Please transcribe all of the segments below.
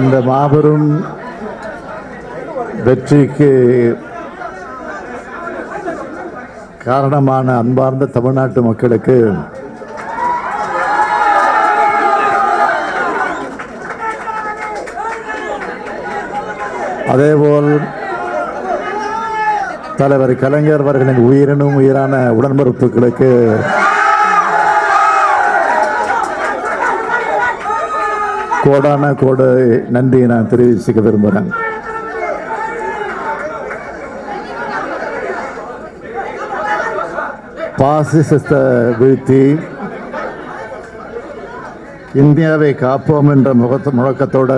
இந்த மாபெரும் வெற்றிக்கு காரணமான அன்பார்ந்த தமிழ்நாட்டு மக்களுக்கு அதேபோல் தலைவர் கலைஞர் அவர்களின் உயிரினும் உயிரான உடன்பிறப்புகளுக்கு கோடான கோட நன்றியை நான் தெரிவிச்சுக்க விரும்புகிறேன். பாசிசத்தை வீழ்த்தி இந்தியாவை காப்போம் என்ற முகத்த முழக்கத்தோட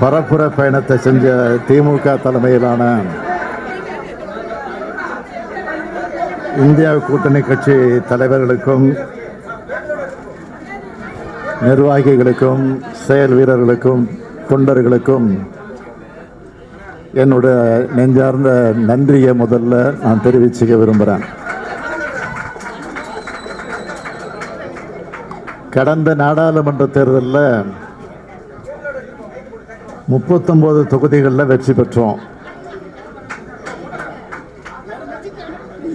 பரப்புற பயணத்தை செஞ்ச திமுக தலைமையிலான இந்தியா கூட்டணி கட்சி தலைவர்களுக்கும் நிர்வாகிகளுக்கும் செயல் வீரர்களுக்கும் தொண்டர்களுக்கும் என்னோட நெஞ்சார்ந்த நன்றியை முதல்ல நான் தெரிவிச்சுக்க விரும்புகிறேன் கடந்த நாடாளுமன்ற தேர்தலில் முப்பத்தொம்போது தொகுதிகளில் வெற்றி பெற்றோம்.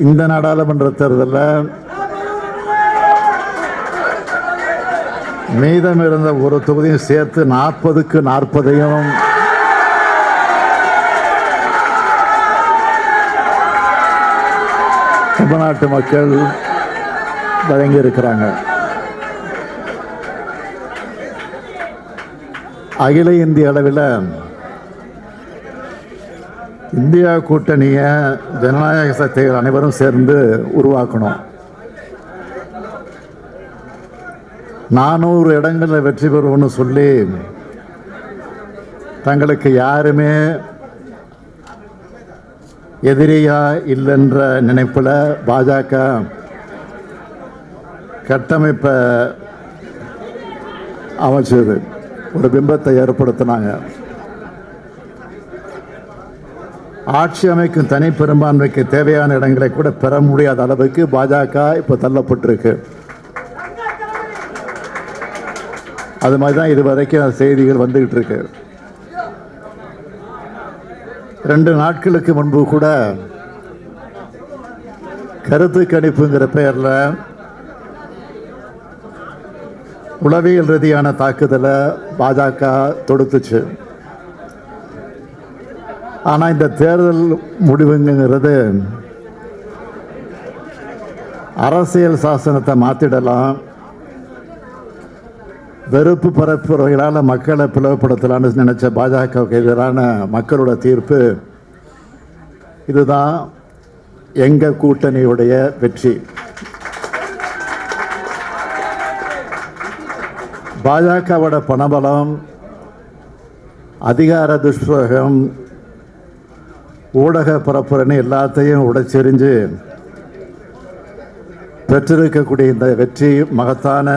இந்த நாடாளுமன்ற தேர்தலில் மீதம் இருந்த ஒரு தொகுதியும் சேர்த்து நாற்பதுக்கு நாற்பதையும். தமிழ்நாட்டு மக்கள் வழங்கி இருக்கிறாங்க. அகில இந்திய அளவில் இந்தியா கூட்டணியை ஜனநாயக சக்திகள் அனைவரும் சேர்ந்து உருவாக்கணும். நானூறு இடங்களில் வெற்றி பெறுவோம்னு சொல்லி தங்களுக்கு யாருமே எதிரியா இல்லைன்ற நினைப்பில் பாஜக கட்டமைப்பை அமைச்சது. ஒரு பிம்பத்தை ஏற்படுத்தினாங்க. ஆட்சி அமைக்கும் தனி பெரும்பான்மைக்கு தேவையான இடங்களை கூட பெற முடியாத அளவுக்கு பாஜக இப்போ தள்ளப்பட்டிருக்கு. அது மாதிரி தான் இது வரைக்கும் செய்திகள் வந்துகிட்டு இருக்கு. ரெண்டு நாட்களுக்கு முன்பு கூட கருத்து கணிப்புங்கிற பெயரில் உளவியல் ரீதியான தாக்குதலை பாஜக தொடுத்துச்சு. ஆனால் இந்த தேர்தல் முடிவுங்கிறது அரசியல் சாசனத்தை மாற்றிடலாம் வெறுப்பு பரப்புரைகளால் மக்களை பிளவுபடுத்தலாம்னு நினச்ச பாஜகவுக்கு எதிரான மக்களோட தீர்ப்பு இதுதான் எங்கள் கூட்டணியுடைய வெற்றி. பாஜகவோட பணபலம் அதிகார துஷ்பிரகம் ஊடக பரப்புரைன்னு எல்லாத்தையும் உடைச்செறிஞ்சு பெற்றிருக்கக்கூடிய இந்த வெற்றி மகத்தான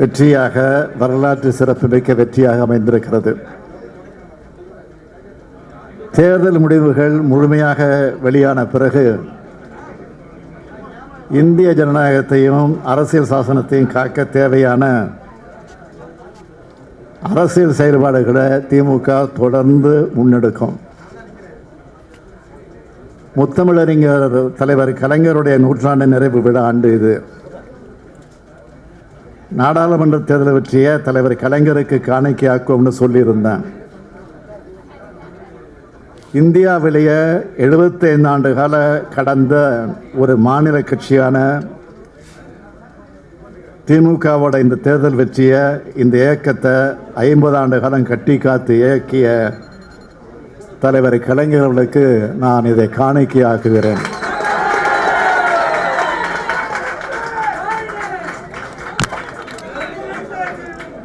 வெற்றியாக வரலாற்று சிறப்புமிக்க வெற்றியாக அமைந்திருக்கிறது. தேர்தல் முடிவுகள் முழுமையாக வெளியான பிறகு இந்திய ஜனநாயகத்தையும் அரசியல் சாசனத்தையும் காக்க தேவையான அரசியல் செயல்பாடுகளை திமுக தொடர்ந்து முன்னெடுக்கும். முத்தமிழறிஞர் தலைவர் கலைஞருடைய நூற்றாண்டு நிறைவு விழா ஆண்டு இது. நாடாளுமன்ற தேர்தலை பற்றிய தலைவர் கலைஞருக்கு காணிக்கையாக்கும்னு சொல்லியிருந்தேன். இந்தியாவிலேயே 75 ஆண்டு கால கடந்த ஒரு மாநில கட்சியான திமுகவோட இந்த தேர்தல் வெற்றியை இந்த இயக்கத்தை ஐம்பது ஆண்டு காலம் கட்டி காத்து இயக்கிய தலைவர் கலைஞர்களுக்கு நான் இதை காணிக்கையாக்குகிறேன்.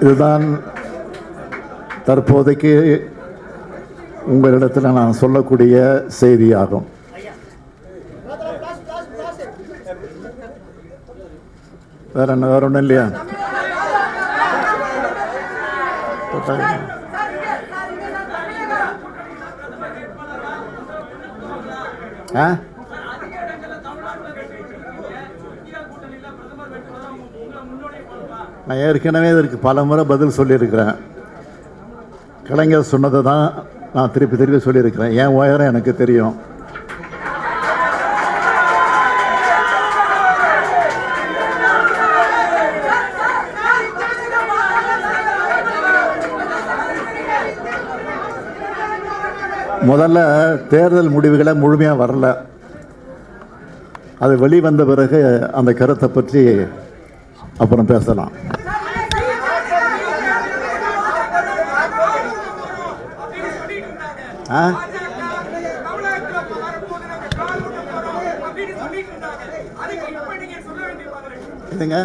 இதுதான் தற்போதைக்கு உங்களிடத்தில் நான் சொல்லக்கூடிய செய்தியாகும். வேற என்ன வேற ஒன்றும் இல்லையா? ஆ? நான் ஏற்கனவே இதற்கு பல முறை பதில் சொல்லியிருக்கிறேன். கலைஞர் சொன்னதை தான் நான் திருப்பி திருப்பி சொல்லியிருக்கிறேன். என் உயரம் எனக்கு தெரியும். முதல்ல தேர்தல் முடிவுகளை முழுமையாக வரல. அது வெளிவந்த பிறகு அந்த கருத்தை பற்றி அப்புறம் பேசலாம். ஆ? இதுங்க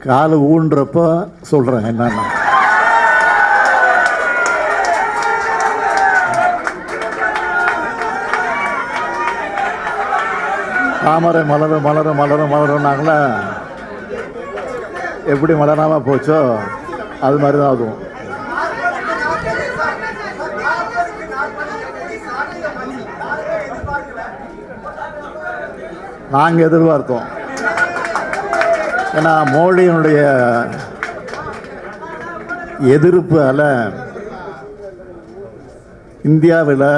காலு ஊன்றப்போ சொல்கிறேன் என்னன்னா? தாமரை மலரும் மலரும் மலரும் மலரும்னாங்கள எப்படி மலராமல் போச்சோ அது மாதிரி தான் ஆகும். நாங்கள் எதிர்பார்த்தோம். ஏன்னா மோடியினுடைய எதிர்ப்பு அல இந்தியாவில்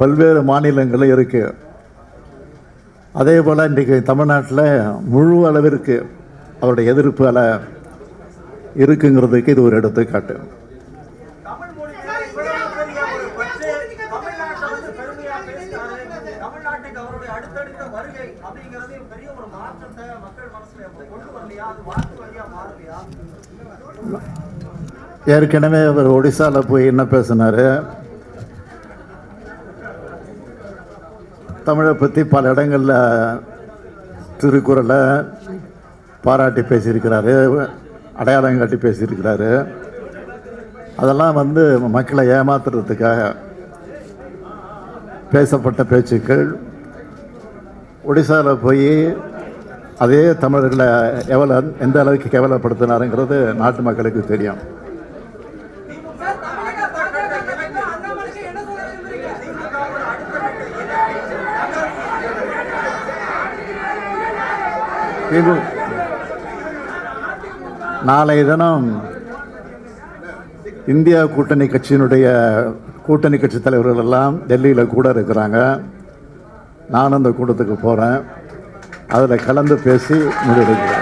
பல்வேறு மாநிலங்கள் இருக்குது அதே போல் இன்றைக்கு தமிழ்நாட்டில் முழு அளவிற்கு அவருடைய எதிர்ப்பு அல இருக்குங்கிறதுக்கு இது ஒரு எடுத்துக்காட்டு. ஏற்கனவே அவர் ஒடிசாவில் போய் என்ன பேசினார் தமிழ்நாட்டை வந்து பெருமையா பேசினாரு. தமிழ்நாட்டுக்கு அவருடைய அடுத்தடுத்த வருகை அப்படிங்கிறது பெரிய ஒரு மாற்றத்தை மக்கள் மனசுல எப்ப கொண்டு வரலையா அது வாக்கு வழியா மாறலையா ஏற்கனவே அவர் ஒடிசாவில் போய் என்ன பேசினார் தமிழை பற்றி பல இடங்களில் திருக்குறளை பாராட்டி பேசியிருக்கிறாரு அடையாளம் காட்டி பேசியிருக்கிறாரு. அதெல்லாம் வந்து மக்களை ஏமாத்துறதுக்காக பேசப்பட்ட பேச்சுக்கள். ஒடிசாவில் போய் அதே தமிழர்களை எவ்வளோ எந்த அளவுக்கு கேவலப்படுத்தினாருங்கிறது நாட்டு மக்களுக்கு தெரியும். இது நாளைய தினம் இந்தியா கூட்டணி கட்சியினுடைய கூட்டணி கட்சி தலைவர்கள் எல்லாம் டெல்லியில் கூட இருக்கிறாங்க. நானும் அந்த கூட்டத்துக்கு போகிறேன் அதில் கலந்து பேசி முடிவெடுக்கிறேன்.